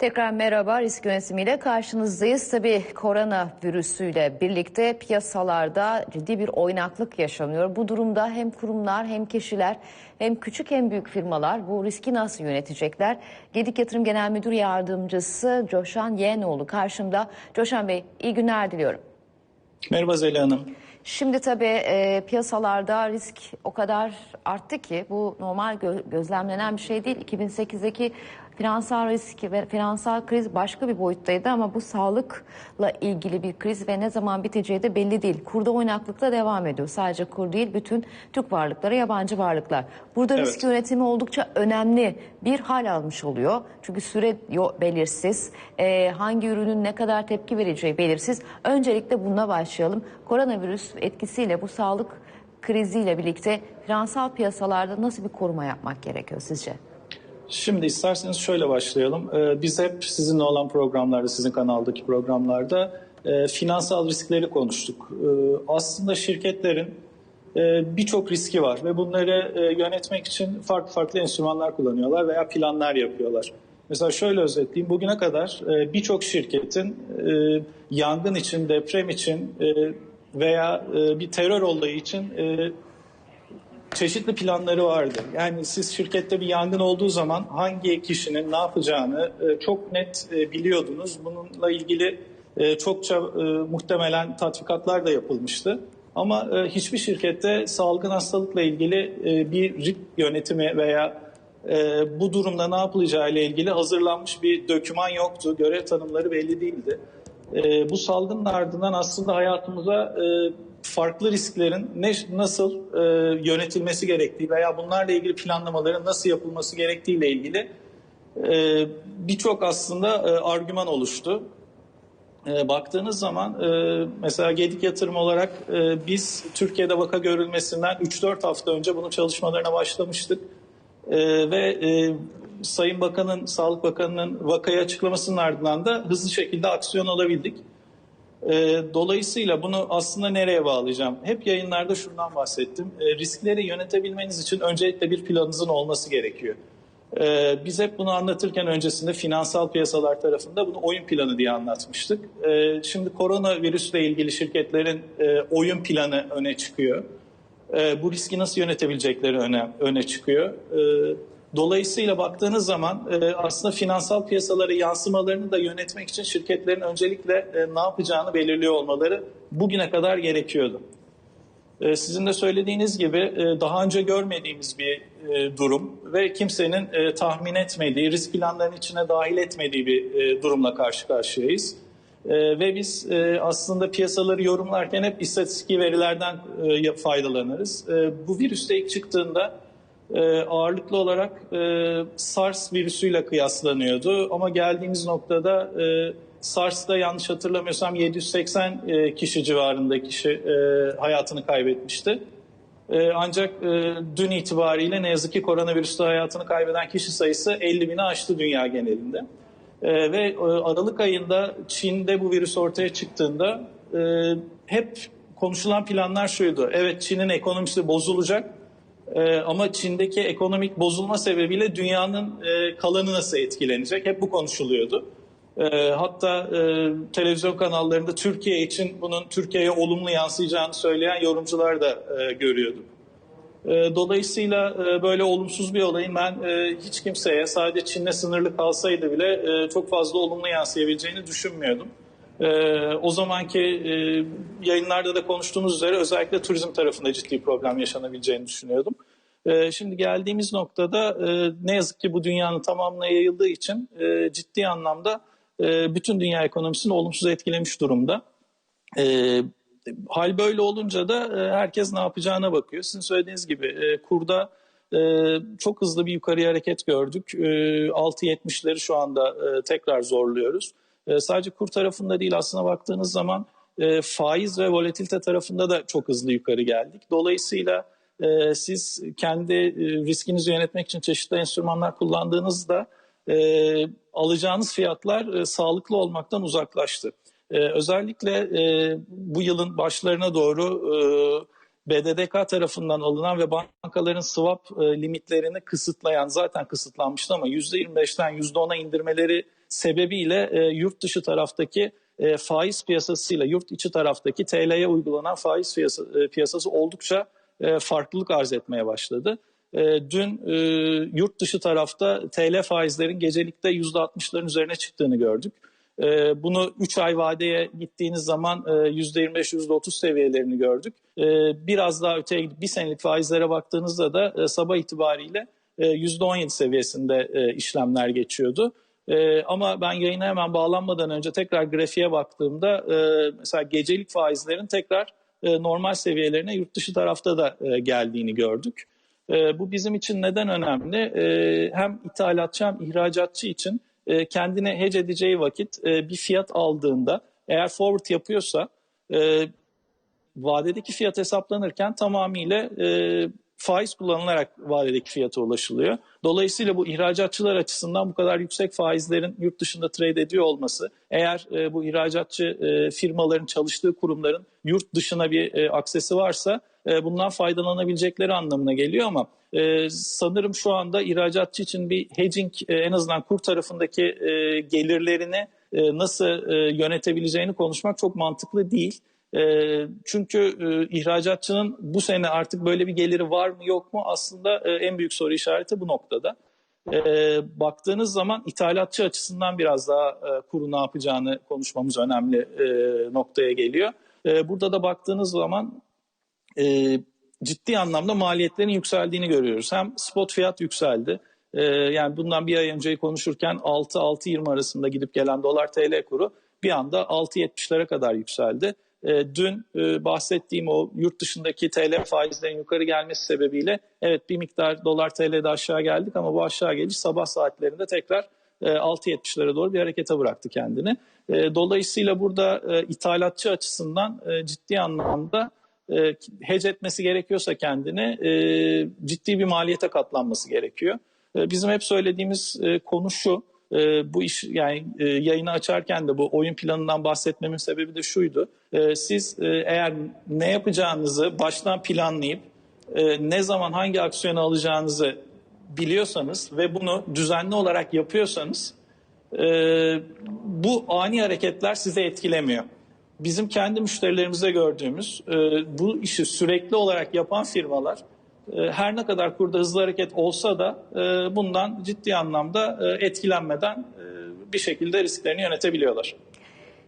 Tekrar merhaba risk yönetimiyle karşınızdayız. Tabii korona virüsüyle birlikte piyasalarda ciddi bir oynaklık yaşanıyor. Bu durumda hem kurumlar hem kişiler hem küçük hem büyük firmalar bu riski nasıl yönetecekler? Gedik Yatırım Genel Müdür Yardımcısı Coşan Yeğenoğlu karşımda. Coşan Bey iyi günler diliyorum. Merhaba Zeliha Hanım. Şimdi tabii e, piyasalarda risk o kadar arttı ki bu normal gö- gözlemlenen bir şey değil. 2008'deki finansal risk ve finansal kriz başka bir boyuttaydı ama bu sağlıkla ilgili bir kriz ve ne zaman biteceği de belli değil. Kurda oynaklıkla devam ediyor. Sadece kur değil bütün Türk varlıkları, yabancı varlıklar. Burada Evet. risk yönetimi oldukça önemli bir hal almış oluyor. Çünkü süre belirsiz, e, hangi ürünün ne kadar tepki vereceği belirsiz. Öncelikle bununla başlayalım. Koronavirüs etkisiyle bu sağlık kriziyle birlikte finansal piyasalarda nasıl bir koruma yapmak gerekiyor sizce? Şimdi isterseniz şöyle başlayalım. Ee, Biz hep sizinle olan programlarda, sizin kanaldaki programlarda e, finansal riskleri konuştuk. Ee, Aslında şirketlerin e, birçok riski var ve bunları e, yönetmek için farklı farklı enstrümanlar kullanıyorlar veya planlar yapıyorlar. Mesela şöyle özetleyeyim. Bugüne kadar birçok şirketin yangın için, deprem için veya bir terör olayı için çeşitli planları vardı. Yani siz şirkette bir yangın olduğu zaman hangi kişinin ne yapacağını e, çok net e, biliyordunuz. Bununla ilgili e, çokça muhtemelen tatbikatlar da yapılmıştı. Ama hiçbir şirkette salgın hastalıkla ilgili bir risk yönetimi veya bu durumda ne yapılacağı ile ilgili hazırlanmış bir döküman yoktu. Görev tanımları belli değildi. Bu salgının ardından aslında hayatımıza farklı risklerin ne nasıl e, yönetilmesi gerektiği veya bunlarla ilgili planlamaların nasıl yapılması gerektiği ile ilgili e, birçok aslında e, argüman oluştu. E, baktığınız zaman e, mesela Gedik Yatırım olarak e, biz Türkiye'de vaka görülmesinden 3-4 hafta önce bunun çalışmalarına başlamıştık. E, ve e, Sayın Bakan'ın, Sağlık Bakanı'nın vakayı açıklamasının ardından da hızlı şekilde aksiyon alabildik. E, dolayısıyla bunu aslında nereye bağlayacağım? Hep yayınlarda şundan bahsettim. E, riskleri yönetebilmeniz için öncelikle bir planınızın olması gerekiyor. E, biz hep bunu anlatırken öncesinde finansal piyasalar tarafında bunu oyun planı diye anlatmıştık. E, şimdi koronavirüsle ilgili şirketlerin e, oyun planı öne çıkıyor. E, bu riski nasıl yönetebilecekleri öne, öne çıkıyor. E, dolayısıyla baktığınız zaman e, aslında finansal piyasalara yansımalarını da yönetmek için şirketlerin öncelikle e, ne yapacağını belirliyor olmaları bugüne kadar gerekiyordu. E, sizin de söylediğiniz gibi daha önce görmediğimiz bir durum ve kimsenin tahmin etmediği, risk planlarının içine dahil etmediği bir durumla karşı karşıyayız. Ve biz aslında piyasaları yorumlarken hep istatistik verilerden faydalanırız. E, bu virüste ilk çıktığında e, ağırlıklı olarak e, SARS virüsüyle kıyaslanıyordu. Ama geldiğimiz noktada e, SARS'ta yanlış hatırlamıyorsam 780 e, kişi civarında kişi e, hayatını kaybetmişti. E, ancak e, dün itibariyle ne yazık ki koronavirüste hayatını kaybeden kişi sayısı 50 bini aştı dünya genelinde. E, ve e, Aralık ayında Çin'de bu virüs ortaya çıktığında e, hep konuşulan planlar şuydu. Evet Çin'in ekonomisi bozulacak e, ama Çin'deki ekonomik bozulma sebebiyle dünyanın e, kalanı nasıl etkilenecek? Hep bu konuşuluyordu. E, hatta e, televizyon kanallarında Türkiye için bunun Türkiye'ye olumlu yansıyacağını söyleyen yorumcular da e, görüyorduk. E, Dolayısıyla e, böyle olumsuz bir olayın ben e, hiç kimseye sadece Çin'le sınırlı kalsaydı bile e, çok fazla olumlu yansıyabileceğini düşünmüyordum. E, O zamanki e, yayınlarda da konuştuğumuz üzere özellikle turizm tarafında ciddi problem yaşanabileceğini düşünüyordum. E, Şimdi geldiğimiz noktada e, ne yazık ki bu dünyanın tamamına yayıldığı için e, ciddi anlamda e, bütün dünya ekonomisini olumsuz etkilemiş durumda. Hal böyle olunca da herkes ne yapacağına bakıyor. Sizin söylediğiniz gibi kurda çok hızlı bir yukarı hareket gördük. E, 6.70'leri şu anda tekrar zorluyoruz. Sadece kur tarafında değil aslına baktığınız zaman faiz ve volatilite tarafında da çok hızlı yukarı geldik. Dolayısıyla e, siz kendi e, riskinizi yönetmek için çeşitli enstrümanlar kullandığınızda e, alacağınız fiyatlar e, sağlıklı olmaktan uzaklaştı. E, özellikle e, bu yılın başlarına doğru e, BDDK tarafından alınan ve bankaların swap e, limitlerini kısıtlayan zaten kısıtlanmıştı ama %25'ten %10'a indirmeleri sebebiyle e, yurt dışı taraftaki e, faiz piyasasıyla yurt içi taraftaki TL'ye uygulanan faiz piyasa, e, piyasası oldukça e, farklılık arz etmeye başladı. E, dün e, yurt dışı tarafta TL faizlerin gecelikte %60'ların üzerine çıktığını gördük. Bunu 3 ay vadeye gittiğiniz zaman e, %25-%30 seviyelerini gördük. Biraz daha öteye gidip bir senelik faizlere baktığınızda da sabah itibariyle e, %17 seviyesinde işlemler geçiyordu. Ama ben yayına hemen bağlanmadan önce tekrar grafiğe baktığımda mesela gecelik faizlerin tekrar e, normal seviyelerine yurt dışı tarafta da e, geldiğini gördük. E, bu bizim için neden önemli? Hem ithalatçı hem ihracatçı için kendine hedge edeceği vakit bir fiyat aldığında eğer forward yapıyorsa e, vadedeki fiyat hesaplanırken tamamıyla faiz kullanılarak vadedeki fiyata ulaşılıyor. Dolayısıyla bu ihracatçılar açısından bu kadar yüksek faizlerin yurt dışında trade ediyor olması, eğer e, bu ihracatçı e, firmaların çalıştığı kurumların yurt dışına bir e, aksesi varsa e, bundan faydalanabilecekleri anlamına geliyor ama e, sanırım şu anda ihracatçı için bir hedging e, en azından kur tarafındaki e, gelirlerini e, nasıl e, yönetebileceğini konuşmak çok mantıklı değil. E, çünkü e, ihracatçının bu sene artık böyle bir geliri var mı yok mu aslında e, en büyük soru işareti bu noktada. E, baktığınız zaman ithalatçı açısından biraz daha e, kuru ne yapacağını konuşmamız önemli noktaya geliyor. E, burada da baktığınız zaman ciddi anlamda maliyetlerin yükseldiğini görüyoruz. Hem spot fiyat yükseldi. Yani bundan bir ay önce konuşurken 6-6.20 arasında gidip gelen dolar TL kuru bir anda 6.70'lere kadar yükseldi. E, dün e, bahsettiğim o yurt dışındaki TL faizlerin yukarı gelmesi sebebiyle evet bir miktar dolar TL'de aşağı geldik ama bu aşağı geliş sabah saatlerinde tekrar e, 6.70'lere doğru bir harekete bıraktı kendini. E, dolayısıyla burada ithalatçı açısından ciddi anlamda e, hedge etmesi gerekiyorsa kendini ciddi bir maliyete katlanması gerekiyor. Bizim hep söylediğimiz konu şu. E, bu iş yani e, yayını açarken de bu oyun planından bahsetmemin sebebi de şuydu. E, siz e, eğer ne yapacağınızı baştan planlayıp e, ne zaman hangi aksiyonu alacağınızı biliyorsanız ve bunu düzenli olarak yapıyorsanız e, bu ani hareketler size etkilemiyor bizim kendi müşterilerimizde gördüğümüz e, bu işi sürekli olarak yapan firmalar her ne kadar kurda hızlı hareket olsa da e, bundan ciddi anlamda e, etkilenmeden e, bir şekilde risklerini yönetebiliyorlar.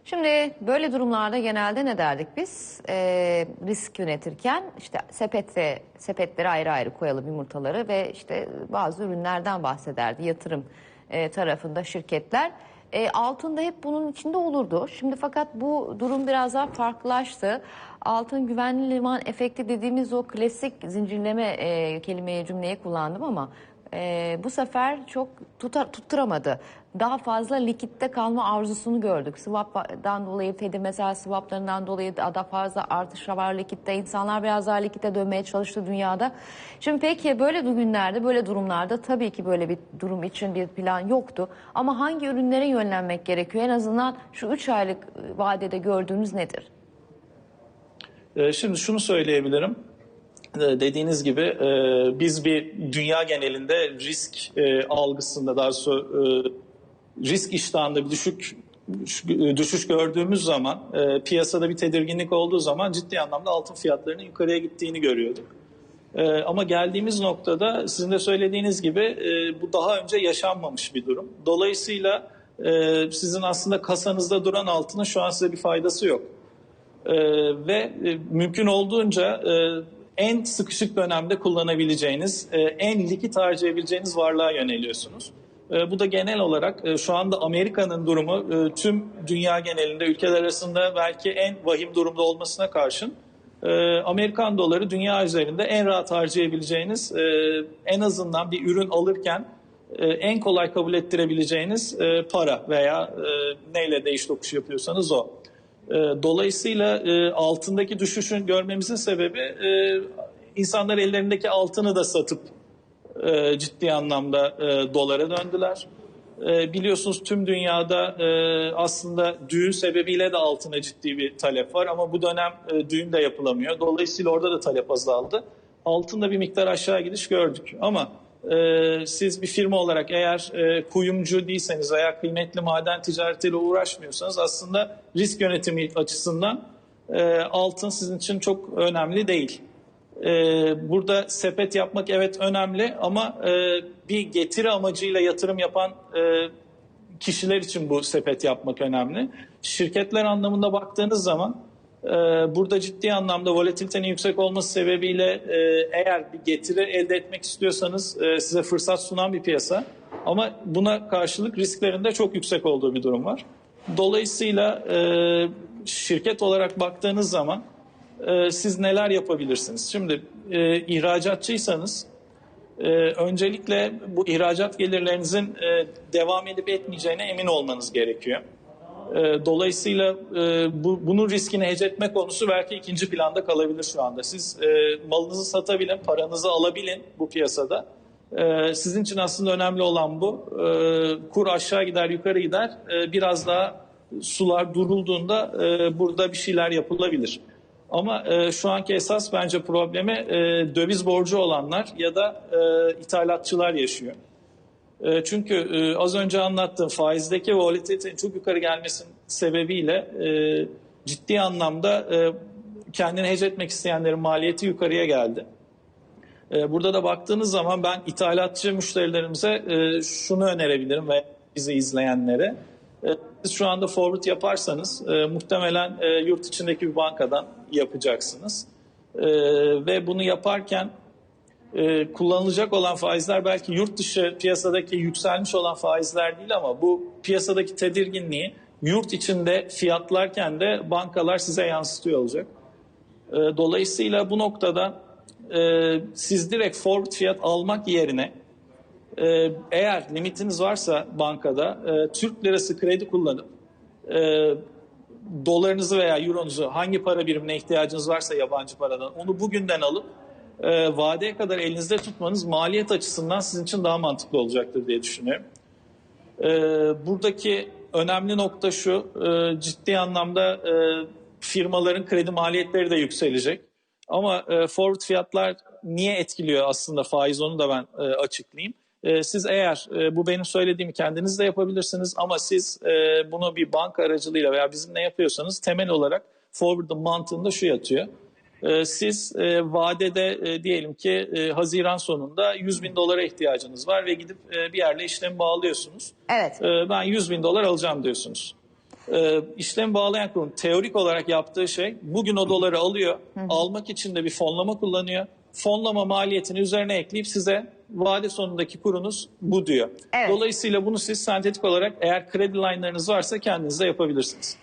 Şimdi böyle durumlarda genelde ne derdik biz? E, risk yönetirken işte sepette sepetleri ayrı ayrı koyalım yumurtaları ve işte bazı ürünlerden bahsederdi yatırım e, tarafında şirketler. E, altın da hep bunun içinde olurdu. Şimdi fakat bu durum biraz daha farklılaştı. Altın güvenli liman efekti dediğimiz o klasik zincirleme e, kelimeyi cümleyi kullandım ama e, bu sefer çok tutar, tutturamadı. Daha fazla likitte kalma arzusunu gördük. Swap'dan dolayı, Fed'in mesela swaplarından dolayı daha fazla artış var likitte. İnsanlar biraz daha likitte dönmeye çalıştı dünyada. Şimdi peki böyle günlerde, böyle durumlarda tabii ki böyle bir durum için bir plan yoktu. Ama hangi ürünlere yönlenmek gerekiyor? En azından şu 3 aylık vadede gördüğümüz nedir? Şimdi şunu söyleyebilirim dediğiniz gibi e, biz bir dünya genelinde risk e, algısında daha sonra e, risk iştahında bir düşük düşüş gördüğümüz zaman piyasada bir tedirginlik olduğu zaman ciddi anlamda altın fiyatlarının yukarıya gittiğini görüyorduk. Ama geldiğimiz noktada sizin de söylediğiniz gibi bu daha önce yaşanmamış bir durum. Dolayısıyla sizin aslında kasanızda duran altının şu an size bir faydası yok. E, ve e, mümkün olduğunca e, en sıkışık dönemde kullanabileceğiniz, e, en likit harcayabileceğiniz varlığa yöneliyorsunuz. E, bu da genel olarak e, şu anda Amerika'nın durumu tüm dünya genelinde ülkeler arasında belki en vahim durumda olmasına karşın Amerikan doları dünya üzerinde en rahat harcayabileceğiniz en azından bir ürün alırken en kolay kabul ettirebileceğiniz para veya neyle değiş tokuş yapıyorsanız o. Ee, dolayısıyla e, altındaki düşüşün görmemizin sebebi e, insanlar ellerindeki altını da satıp e, ciddi anlamda dolara döndüler. Biliyorsunuz tüm dünyada aslında düğün sebebiyle de altına ciddi bir talep var ama bu dönem düğün de yapılamıyor. Dolayısıyla orada da talep azaldı. Altında bir miktar aşağı gidiş gördük ama e, siz bir firma olarak eğer e, kuyumcu değilseniz veya kıymetli maden ticaretiyle uğraşmıyorsanız aslında risk yönetimi açısından e, altın sizin için çok önemli değil. E, burada sepet yapmak evet önemli ama e, bir getiri amacıyla yatırım yapan e, kişiler için bu sepet yapmak önemli. Şirketler anlamında baktığınız zaman burada ciddi anlamda volatilitenin yüksek olması sebebiyle e, eğer bir getiri elde etmek istiyorsanız e, size fırsat sunan bir piyasa. Ama buna karşılık risklerin de çok yüksek olduğu bir durum var. Dolayısıyla e, şirket olarak baktığınız zaman siz neler yapabilirsiniz? Şimdi ihracatçıysanız ee, öncelikle bu ihracat gelirlerinizin devam edip etmeyeceğine emin olmanız gerekiyor. Ee, dolayısıyla e, bu, bunun riskini hece etme konusu belki ikinci planda kalabilir şu anda. Siz e, malınızı satabilin, paranızı alabilin bu piyasada. Ee, sizin için aslında önemli olan bu. Ee, kur aşağı gider, yukarı gider. Ee, biraz daha sular durulduğunda e, burada bir şeyler yapılabilir. Ama e, şu anki esas bence problemi e, döviz borcu olanlar ya da e, ithalatçılar yaşıyor. E, çünkü e, az önce anlattığım faizdeki volatilitenin çok yukarı gelmesinin sebebiyle e, ciddi anlamda kendini hece etmek isteyenlerin maliyeti yukarıya geldi. Burada da baktığınız zaman ben ithalatçı müşterilerimize şunu önerebilirim ve bizi izleyenlere. Siz şu anda forward yaparsanız muhtemelen yurt içindeki bir bankadan yapacaksınız. Ve bunu yaparken e, kullanılacak olan faizler belki yurt dışı piyasadaki yükselmiş olan faizler değil ama bu piyasadaki tedirginliği yurt içinde fiyatlarken de bankalar size yansıtıyor olacak. E, dolayısıyla bu noktada e, siz direkt forward fiyat almak yerine e, eğer limitiniz varsa bankada e, Türk lirası kredi kullanıp e, dolarınızı veya euronuzu hangi para birimine ihtiyacınız varsa yabancı paradan onu bugünden alıp e, vadeye kadar elinizde tutmanız maliyet açısından sizin için daha mantıklı olacaktır diye düşünüyorum. E, buradaki önemli nokta şu, e, ciddi anlamda e, firmaların kredi maliyetleri de yükselecek. Ama e, forward fiyatlar niye etkiliyor aslında faiz onu da ben e, açıklayayım. E, siz eğer e, bu benim söylediğimi kendiniz de yapabilirsiniz ama siz e, bunu bir banka aracılığıyla veya bizimle yapıyorsanız temel olarak forward'ın mantığında şu yatıyor. E, siz e, vadede e, diyelim ki e, Haziran sonunda 100 bin dolara ihtiyacınız var ve gidip bir yerle işlem bağlıyorsunuz. Evet. E, ben 100 bin dolar alacağım diyorsunuz. E, işlem bağlayan kurum teorik olarak yaptığı şey bugün o doları alıyor, almak için de bir fonlama kullanıyor. Fonlama maliyetini üzerine ekleyip size vade sonundaki kurunuz bu diyor. Evet. Dolayısıyla bunu siz sentetik olarak eğer kredi line'larınız varsa kendiniz de yapabilirsiniz.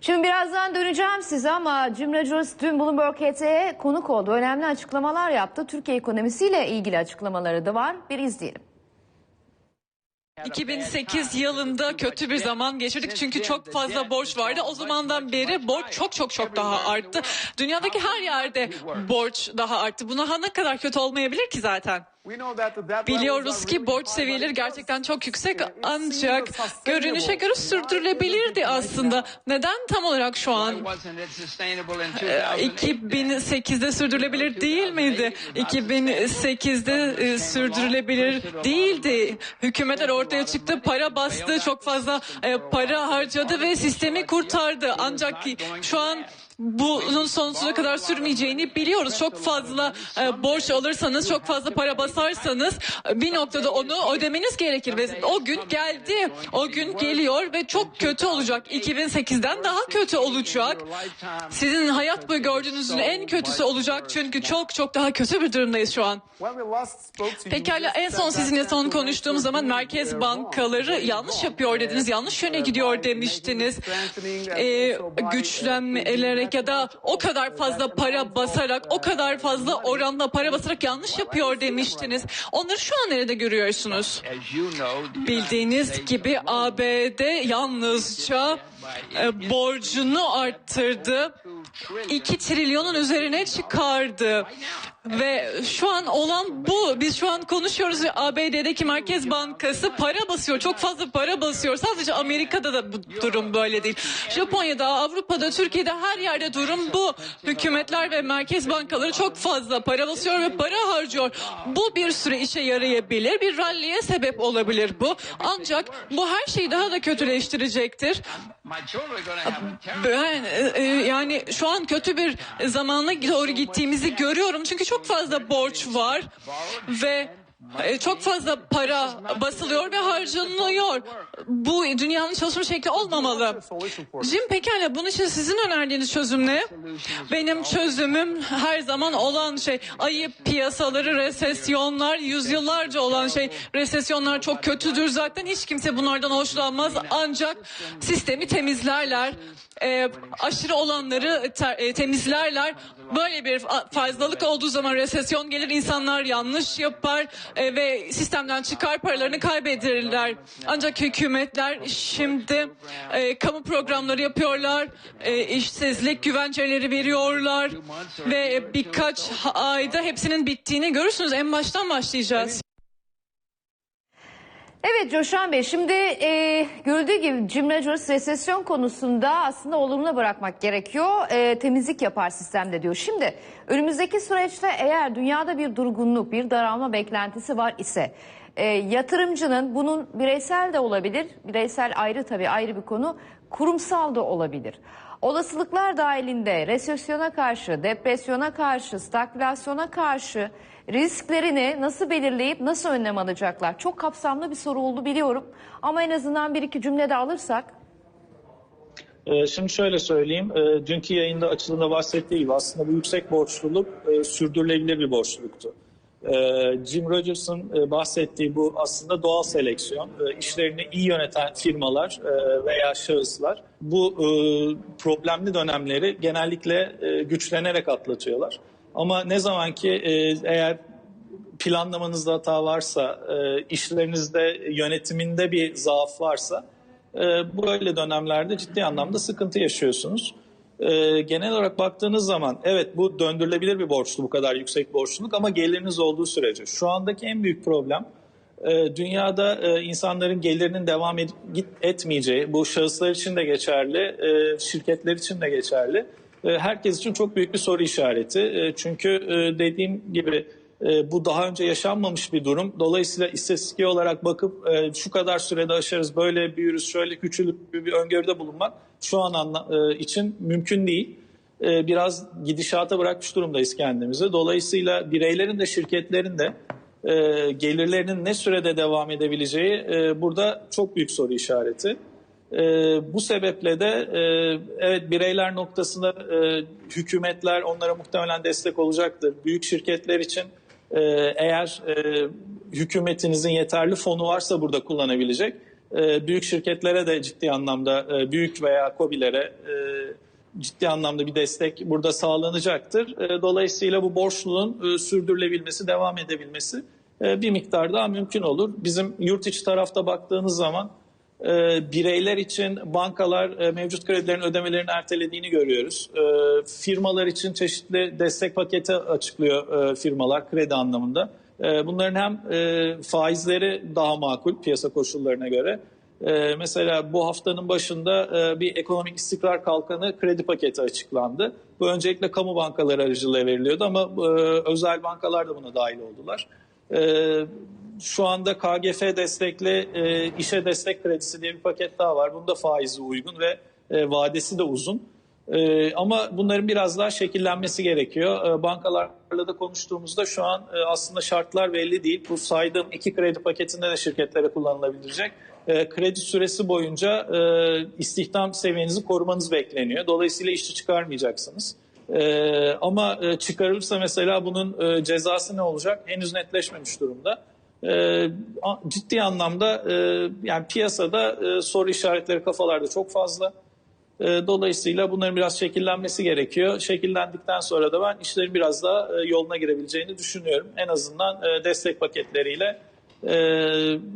Şimdi birazdan döneceğim size ama Jim Rogers dün Bloomberg HT'ye konuk oldu. Önemli açıklamalar yaptı. Türkiye ekonomisiyle ilgili açıklamaları da var. Bir izleyelim. 2008 yılında kötü bir zaman geçirdik çünkü çok fazla borç vardı. O zamandan beri borç çok çok çok daha arttı. Dünyadaki her yerde borç daha arttı. Buna ne kadar kötü olmayabilir ki zaten? Biliyoruz ki borç seviyeleri gerçekten çok yüksek ancak görünüşe göre sürdürülebilirdi aslında. Neden tam olarak şu an e, 2008'de sürdürülebilir değil miydi? 2008'de e, sürdürülebilir değildi. Hükümetler ortaya çıktı, para bastı, çok fazla e, para harcadı ve sistemi kurtardı. Ancak şu an bunun sonsuza kadar sürmeyeceğini biliyoruz. Çok fazla e, borç alırsanız, çok fazla para basarsanız e, bir noktada onu ödemeniz gerekir ve o gün geldi. O gün geliyor ve çok kötü olacak. 2008'den daha kötü olacak. Sizin hayat boyu gördüğünüzün en kötüsü olacak çünkü çok çok daha kötü bir durumdayız şu an. Pekala en son sizinle son konuştuğum zaman merkez bankaları yanlış yapıyor dediniz, yanlış yöne gidiyor demiştiniz. Ee, güçlenmelerek ya da o kadar fazla para basarak, o kadar fazla oranla para basarak yanlış yapıyor demiştiniz. Onları şu an nerede görüyorsunuz? Bildiğiniz gibi ABD yalnızca e, borcunu arttırdı. 2 trilyonun üzerine çıkardı. Ve şu an olan bu. Biz şu an konuşuyoruz. ABD'deki Merkez Bankası para basıyor. Çok fazla para basıyor. Sadece Amerika'da da bu durum böyle değil. Japonya'da, Avrupa'da, Türkiye'de her yerde durum bu. Hükümetler ve merkez bankaları çok fazla para basıyor ve para harcıyor. Bu bir süre işe yarayabilir. Bir ralliye sebep olabilir bu. Ancak bu her şeyi daha da kötüleştirecektir. Ben e, e, yani şu an kötü bir zamana doğru gittiğimizi görüyorum. Çünkü çok fazla borç var ve çok fazla para basılıyor ve harcanıyor. Bu dünyanın çalışma şekli olmamalı. Jim pekala bunun için sizin önerdiğiniz çözüm ne? Benim çözümüm her zaman olan şey ayıp piyasaları, resesyonlar, yüzyıllarca olan şey. Resesyonlar çok kötüdür zaten hiç kimse bunlardan hoşlanmaz ancak sistemi temizlerler. E, aşırı olanları ter- e, temizlerler. Böyle bir fa- fazlalık olduğu zaman resesyon gelir, insanlar yanlış yapar e, ve sistemden çıkar paralarını kaybederler. Ancak hükümetler şimdi e, kamu programları yapıyorlar, e, işsizlik güvenceleri veriyorlar ve birkaç ayda hepsinin bittiğini görürsünüz. En baştan başlayacağız. Evet Coşan Bey şimdi e, görüldüğü gibi Jim Rogers resesyon konusunda aslında olumlu bırakmak gerekiyor. E, temizlik yapar sistemde diyor. Şimdi önümüzdeki süreçte eğer dünyada bir durgunluk, bir daralma beklentisi var ise e, yatırımcının bunun bireysel de olabilir. Bireysel ayrı tabii ayrı bir konu. Kurumsal da olabilir. Olasılıklar dahilinde resesyona karşı, depresyona karşı, stagflasyona karşı risklerini nasıl belirleyip nasıl önlem alacaklar? Çok kapsamlı bir soru oldu biliyorum. Ama en azından bir iki cümlede alırsak. Ee, Şimdi şöyle söyleyeyim, Ee, dünkü yayında açılımda bahsettiği gibi aslında bu yüksek borçluluk sürdürülebilir bir borçluluktu. Ee, Jim Rogers'ın e, bahsettiği bu aslında doğal seleksiyon. Ee, İşlerini iyi yöneten firmalar e, veya şahıslar bu e, problemli dönemleri genellikle e, güçlenerek atlatıyorlar. Ama ne zaman ki e, eğer planlamanızda hata varsa, e, işlerinizde yönetiminde bir zaaf varsa e, böyle dönemlerde ciddi anlamda sıkıntı yaşıyorsunuz. E, genel olarak baktığınız zaman evet bu döndürülebilir bir borçlu bu kadar yüksek borçluluk ama geliriniz olduğu sürece. Şu andaki en büyük problem e, dünyada e, insanların gelirinin devam git- etmeyeceği, bu şahıslar için de geçerli, e, şirketler için de geçerli. E, herkes için çok büyük bir soru işareti. E, çünkü e, dediğim gibi e, bu daha önce yaşanmamış bir durum. Dolayısıyla istatistik olarak bakıp e, şu kadar sürede aşarız, böyle büyürüz, şöyle küçülüp bir, öngörüde bulunmak şu an anla, e, için mümkün değil. E, biraz gidişata bırakmış durumdayız kendimizi. Dolayısıyla bireylerin de şirketlerin de e, gelirlerinin ne sürede devam edebileceği e, burada çok büyük soru işareti. E, bu sebeple de e, evet bireyler noktasında e, hükümetler onlara muhtemelen destek olacaktır. Büyük şirketler için e, eğer e, hükümetinizin yeterli fonu varsa burada kullanabilecek. E, büyük şirketlere de ciddi anlamda e, büyük veya COBİ'lere e, ciddi anlamda bir destek burada sağlanacaktır. E, dolayısıyla bu borçluluğun e, sürdürülebilmesi, devam edebilmesi e, bir miktar daha mümkün olur. Bizim yurt içi tarafta baktığınız zaman e, bireyler için bankalar e, mevcut kredilerin ödemelerini ertelediğini görüyoruz. E, firmalar için çeşitli destek paketi açıklıyor e, firmalar kredi anlamında. E, bunların hem e, faizleri daha makul piyasa koşullarına göre. E, mesela bu haftanın başında e, bir ekonomik istikrar kalkanı kredi paketi açıklandı. Bu öncelikle kamu bankaları aracılığıyla veriliyordu ama e, özel bankalar da buna dahil oldular. E, şu anda KGF destekli e, işe destek kredisi diye bir paket daha var. Bunda faizi uygun ve e, vadesi de uzun. E, ama bunların biraz daha şekillenmesi gerekiyor. E, bankalarla da konuştuğumuzda şu an e, aslında şartlar belli değil. Bu saydığım iki kredi paketinde de şirketlere kullanılabilecek. E, kredi süresi boyunca e, istihdam seviyenizi korumanız bekleniyor. Dolayısıyla işçi çıkarmayacaksınız. E, ama e, çıkarılırsa mesela bunun e, cezası ne olacak? Henüz netleşmemiş durumda. E, a- ciddi anlamda e, yani piyasada e, soru işaretleri kafalarda çok fazla. E, dolayısıyla bunların biraz şekillenmesi gerekiyor. Şekillendikten sonra da ben işlerin biraz daha e, yoluna girebileceğini düşünüyorum. En azından destek paketleriyle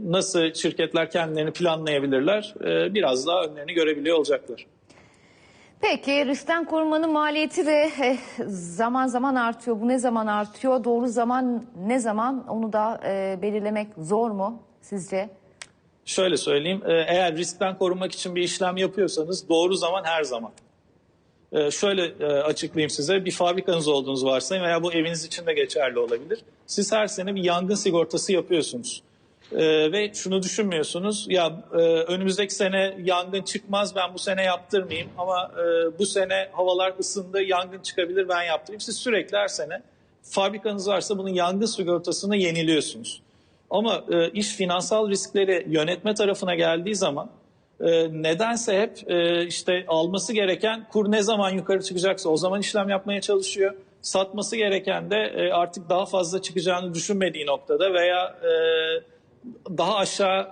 nasıl şirketler kendilerini planlayabilirler biraz daha önlerini görebiliyor olacaklar. Peki riskten korunmanın maliyeti de eh, zaman zaman artıyor. Bu ne zaman artıyor? Doğru zaman ne zaman? Onu da eh, belirlemek zor mu sizce? Şöyle söyleyeyim, e, eğer riskten korunmak için bir işlem yapıyorsanız doğru zaman her zaman. E, Şöyle e, açıklayayım size, bir fabrikanız olduğunuz varsayın veya bu eviniz için de geçerli olabilir. Siz her sene bir yangın sigortası yapıyorsunuz. E, Ve şunu düşünmüyorsunuz, ya e, önümüzdeki sene yangın çıkmaz ben bu sene yaptırmayayım ama e, bu sene havalar ısındı yangın çıkabilir ben yaptırayım. Siz sürekli her sene fabrikanız varsa bunun yangın sigortasını yeniliyorsunuz. Ama e, iş finansal riskleri yönetme tarafına geldiği zaman e, nedense hep e, işte alması gereken kur ne zaman yukarı çıkacaksa o zaman işlem yapmaya çalışıyor. Satması gereken de e, artık daha fazla çıkacağını düşünmediği noktada veya e, daha aşağı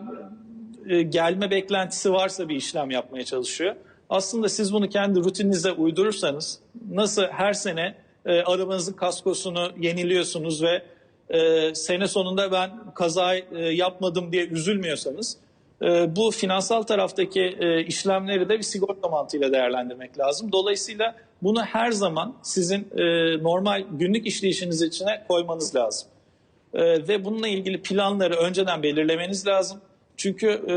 e, gelme beklentisi varsa bir işlem yapmaya çalışıyor. Aslında siz bunu kendi rutininize uydurursanız nasıl her sene e, arabanızın kaskosunu yeniliyorsunuz ve e, sene sonunda ben kaza e, yapmadım diye üzülmüyorsanız e, bu finansal taraftaki e, işlemleri de bir sigorta mantığıyla değerlendirmek lazım. Dolayısıyla bunu her zaman sizin e, normal günlük işleyişiniz içine koymanız lazım. E, ve bununla ilgili planları önceden belirlemeniz lazım. Çünkü e,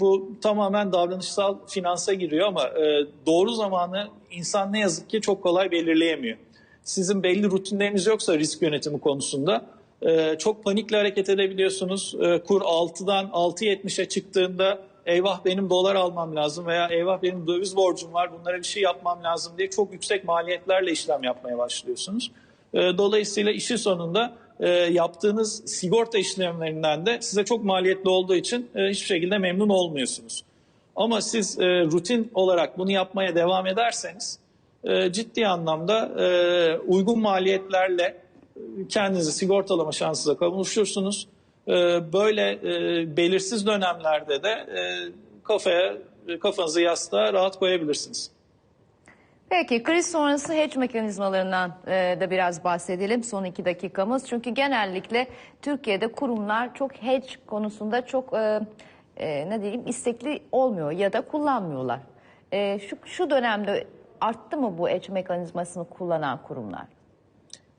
bu tamamen davranışsal finansa giriyor ama e, doğru zamanı insan ne yazık ki çok kolay belirleyemiyor. Sizin belli rutinleriniz yoksa risk yönetimi konusunda e, çok panikle hareket edebiliyorsunuz. E, kur 6'dan 6.70'e çıktığında eyvah benim dolar almam lazım veya eyvah benim döviz borcum var bunlara bir şey yapmam lazım diye çok yüksek maliyetlerle işlem yapmaya başlıyorsunuz. E, dolayısıyla işin sonunda e, yaptığınız sigorta işlemlerinden de size çok maliyetli olduğu için e, hiçbir şekilde memnun olmuyorsunuz. Ama siz e, rutin olarak bunu yapmaya devam ederseniz e, ciddi anlamda e, uygun maliyetlerle kendinizi sigortalama şansınıza kavuşursunuz. E, böyle e, belirsiz dönemlerde de e, kafaya kafanızı yastığa rahat koyabilirsiniz. Peki kriz sonrası hedge mekanizmalarından e, da biraz bahsedelim son iki dakikamız. Çünkü genellikle Türkiye'de kurumlar çok hedge konusunda çok e, e, ne diyeyim istekli olmuyor ya da kullanmıyorlar. E, şu, şu dönemde arttı mı bu hedge mekanizmasını kullanan kurumlar?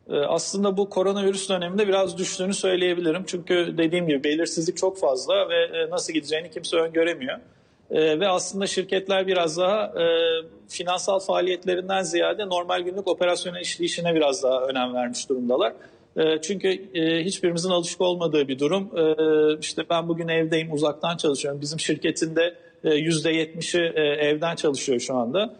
Ee, Aslında bu koronavirüs döneminde biraz düştüğünü söyleyebilirim. Çünkü dediğim gibi belirsizlik çok fazla ve e, nasıl gideceğini kimse öngöremiyor. Ee, Ve aslında şirketler biraz daha e, finansal faaliyetlerinden ziyade normal günlük operasyonel işleyişine biraz daha önem vermiş durumdalar. E, Çünkü e, hiçbirimizin alışık olmadığı bir durum. E, İşte ben bugün evdeyim, uzaktan çalışıyorum. Bizim şirketin de e, %70'i e, evden çalışıyor şu anda.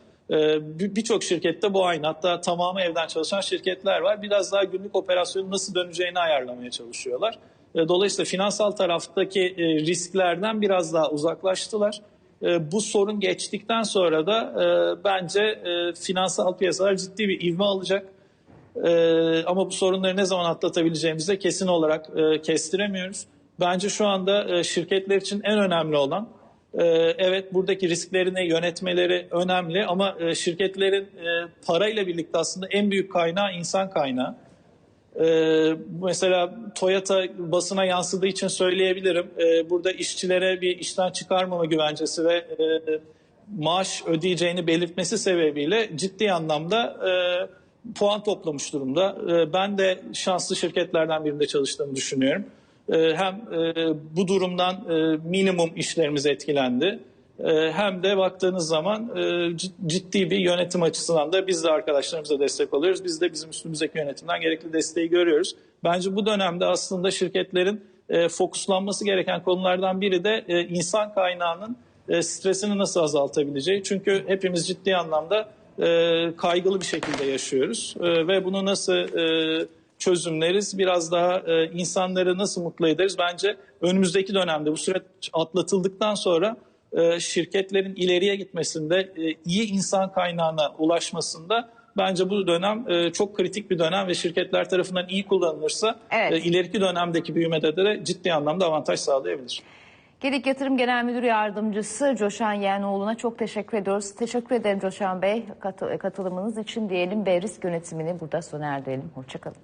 Bir- Birçok şirkette bu aynı. Hatta tamamı evden çalışan şirketler var. Biraz daha günlük operasyonun nasıl döneceğini ayarlamaya çalışıyorlar. Dolayısıyla finansal taraftaki e, risklerden biraz daha uzaklaştılar. Ee, Bu sorun geçtikten sonra da e, bence e, finansal piyasalar ciddi bir ivme alacak. Ee, ama bu sorunları ne zaman atlatabileceğimizi de kesin olarak e, kestiremiyoruz. Bence şu anda e, şirketler için en önemli olan e, evet buradaki risklerini yönetmeleri önemli ama e, şirketlerin e, parayla birlikte aslında en büyük kaynağı insan kaynağı. Ee, mesela Toyota basına yansıdığı için söyleyebilirim. Ee, burada işçilere bir işten çıkarmama güvencesi ve e, maaş ödeyeceğini belirtmesi sebebiyle ciddi anlamda e, puan toplamış durumda. E, ben de şanslı şirketlerden birinde çalıştığımı düşünüyorum. E, hem e, bu durumdan e, minimum işlerimiz etkilendi. E, hem de baktığınız zaman e, cid- ciddi bir yönetim açısından da biz de arkadaşlarımıza destek oluyoruz. Biz de bizim üstümüzdeki yönetimden gerekli desteği görüyoruz. Bence bu dönemde aslında şirketlerin e, fokuslanması gereken konulardan biri de e, insan kaynağının stresini nasıl azaltabileceği. Çünkü hepimiz ciddi anlamda kaygılı bir şekilde yaşıyoruz ve bunu nasıl çözümleriz, biraz daha insanları nasıl mutlu ederiz? Bence önümüzdeki dönemde bu süreç atlatıldıktan sonra şirketlerin ileriye gitmesinde, e, iyi insan kaynağına ulaşmasında bence bu dönem e, çok kritik bir dönem ve şirketler tarafından iyi kullanılırsa Evet. e, ileriki dönemdeki büyümede de ciddi anlamda avantaj sağlayabilir. Gedik Yatırım Genel Müdür Yardımcısı Coşan Yeğenoğlu'na çok teşekkür ediyoruz. Teşekkür ederim Coşan Bey katı- katılımınız için diyelim ve risk yönetimini burada sona erdirelim. Hoşçakalın.